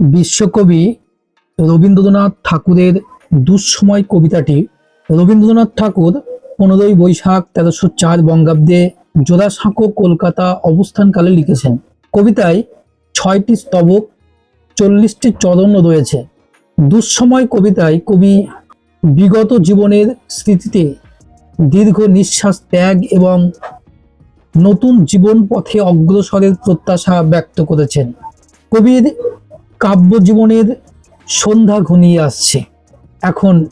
বিশ্বকবি রবীন্দ্রনাথ ঠাকুরের দুঃসময় কবিতাটি রবীন্দ্রনাথ ঠাকুর পনেরোই বৈশাখ তেরোশো চার বঙ্গাব্দে জোড়াসাঁকো কলকাতা অবস্থানকালে লিখেছেন। কবিতায় ছয়টি স্তবক, চল্লিশটি চরণ রয়েছে। দুঃসময় কবিতায় কবি বিগত জীবনের স্মৃতিতে দীর্ঘ নিঃশ্বাস ত্যাগ এবং নতুন জীবন পথে অগ্রসরের প্রত্যাশা ব্যক্ত করেছেন। কবির কাব্য জীবনের সন্ধ্যা ঘনিয়ে আসছে। এখন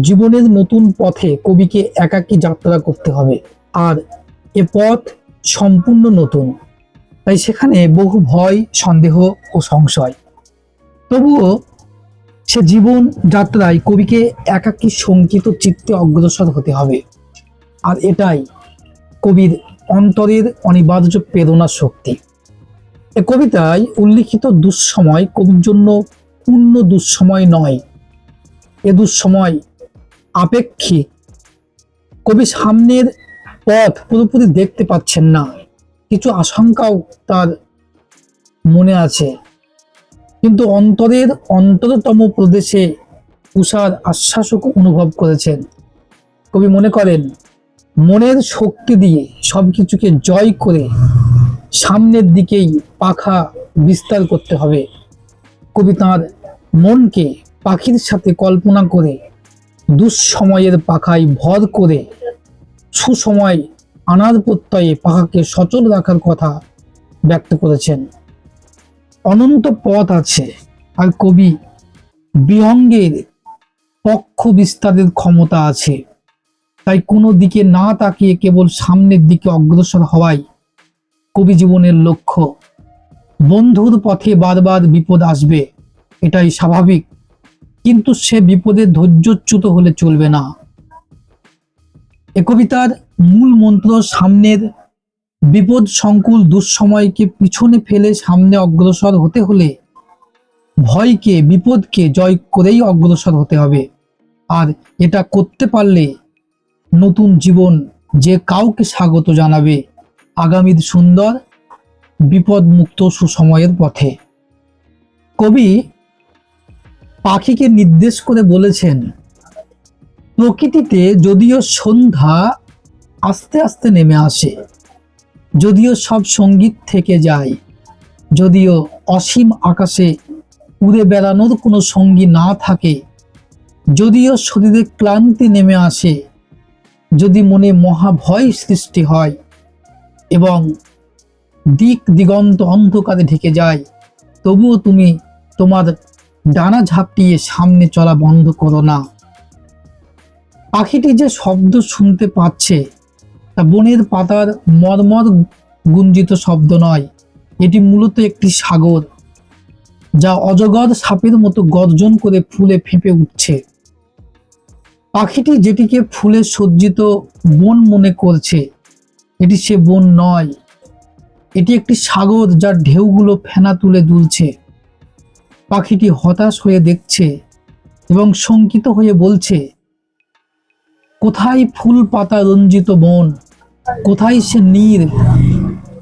জীবনের নতুন পথে কবিকে একাকী যাত্রা করতে হবে। আর এ পথ সম্পূর্ণ নতুন। তাই সেখানে বহু ভয়, সন্দেহ ও সংশয়। তবুও সে জীবন যাত্রায় কবিকে একাকী শঙ্কিত চিত্তে অগ্রসর হতে হবে। আর এটাই কবির অন্তরের অনিবার্য প্রেরণা শক্তি। এ কবিতায় উল্লিখিত দুঃসময় কবির জন্য পূর্ণ দুঃসময় নয়। এ দুঃসময় আপেক্ষিক। কবি সামনের পথ পুরোপুরি দেখতে পাচ্ছেন না। কিছু আশঙ্কাও তার মনে আছে। কিন্তু অন্তরের অন্তরতম প্রদেশে উষার আশ্বাসক অনুভব করেছেন। কবি মনে করেন, মনের শক্তি দিয়ে সবকিছুকে জয় করে সামনের দিকেই পাখা বিস্তার করতে হবে। কবি তাঁর মনকে পাখির সাথে কল্পনা করে, দুঃসময়ের পাখায় ভর করে, সুসময় আনার প্রত্যয়ে পাখাকে সচল রাখার কথা ব্যক্ত করেছেন। অনন্ত পথ আছে আর কবি বিহঙ্গের পক্ষ বিস্তারের ক্ষমতা আছে। তাই কোনো দিকে না তাকিয়ে কেবল সামনের দিকে অগ্রসর হওয়াই কবি জীবনের লক্ষ্য। বন্ধুর পথে বারবার বিপদ আসবে, এটাই স্বাভাবিক। কিন্তু সে বিপদে ধৈর্যচ্যুত হলে চলবে না। এ কবিতার মূল মন্ত্র সামনের বিপদ সংকুল দুঃসময়কে পিছনে ফেলে সামনে অগ্রসর হতে হলে ভয়কে, বিপদকে জয় করেই অগ্রসর হতে হবে। আর এটা করতে পারলে নতুন জীবন যে কাউকে স্বাগত জানাবে, আগামীর সুন্দর বিপদমুক্ত সুসময়ের পথে। কবি পাখিকে নির্দেশ করে বলেছেন, প্রকৃতিতে যদিও সন্ধ্যা আস্তে আস্তে নেমে আসে, যদিও সব সংগীত থেকে যায়, যদিও অসীম আকাশে উড়ে বেড়ানোর কোনো সঙ্গী না থাকে, যদিও শরীরে ক্লান্তি নেমে আসে, যদি মনে মহাভয় সৃষ্টি হয় এবং দিক দিগন্ত অন্ধকারে ঢেকে যায়। তবুও তুমি তোমার ডানা ঝাপটিয়ে সামনে চলা বন্ধ করো না। পাখিটি যে শব্দ শুনতে পাচ্ছে, তা বনের পাতার মর্মর গুঞ্জিত শব্দ নয়। এটি মূলত একটি সাগর, যা অজগর সাপের মতো গর্জন করে ফুলে ফেঁপে উঠছে। পাখিটি যেটিকে ফুলে সজ্জিত বন মনে করছে, এটি সে বন নয় এটি একটি সাগর যার ঢেউগুলো ফেনা তুলে দুলছে। পাখিটি হতাশ হয়ে দেখছে এবং শঙ্কিত হয়ে বলছে, কোথায় ফুল পাতা রঞ্জিত বন? কোথায় সে নীর?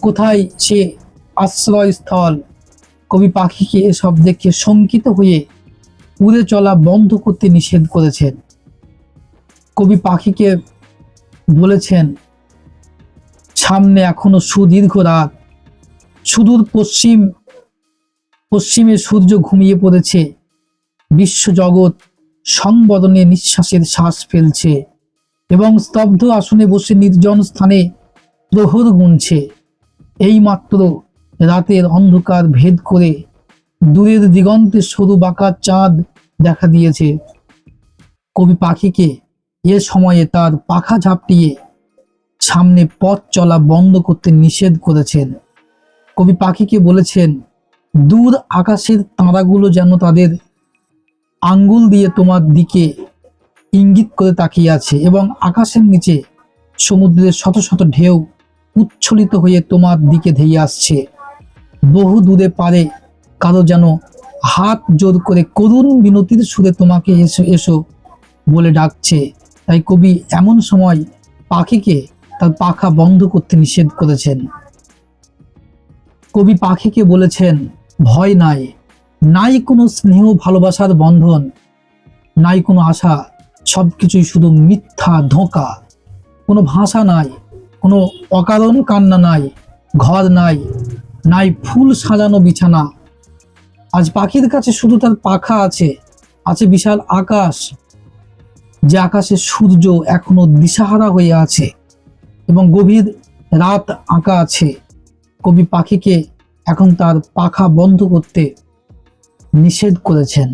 কোথায় সে আশ্রয়স্থল? কবি পাখিকে এসব দেখে শঙ্কিত হয়ে উড়ে চলা বন্ধ করতে নিষেধ করেছেন। কবি পাখিকে বলেছেন, সামনে এখনও সুদীর্ঘ রাত। সুদূর পশ্চিম, পশ্চিমে সূর্য ঘুমিয়ে পড়েছে। বিশ্বজগৎ সংবদনে নিঃশ্বাসের শ্বাস ফেলছে এবং স্তব্ধ আসনে বসে নির্জন স্থানে প্রহর গুনছে। এইমাত্র রাতের অন্ধকার ভেদ করে দূরের দিগন্তে সরু বাঁকা চাঁদ দেখা দিয়েছে। কবি পাখিকে এ সময়ে তার পাখা ঝাপটিয়ে সামনে পথ চলা বন্ধ করতে নিষেধ করেছেন। কবি পাখিকে বলেছেন? দূর আকাশের তারাগুলো যেন তাদের আঙ্গুল দিয়ে তোমার দিকে ইঙ্গিত করে তাকিয়ে আছে এবং আকাশের নিচে সমুদ্রের শত শত ঢেউ উচ্ছলিত হয়ে তোমার দিকে ধেয়ে আসছে। বহু দূরে পারে কারও যেন হাত জোর করে করুণ বিনতির সুরে তোমাকে এসো এসো বলে ডাকছে। তাই কবি এমন সময় পাখিকে তার পাখা বন্ধ করতে নিষেধ করেছেন। কবি পাখিকে বলেছেন, ভয় নাই। নাই কোনো স্নেহ, ভালোবাসার বন্ধন। নাই কোনো আশা। সব কিছুই শুধু মিথ্যা, ধোঁকা। কোনো ভাষা নাই। কোনো অকারণ কান্না নাই। ঘর নাই। নাই ফুল সাজানো বিছানা। আজ পাখির কাছে শুধু তার পাখা আছে। আছে বিশাল আকাশ। যে আকাশে সূর্য এখনও দিশাহারা হয়ে আছে এবং গভীর রাত আঁকা আছে। কবি পাখিকে এখন তার পাখা বন্ধ করতে নিষেধ করেছেন।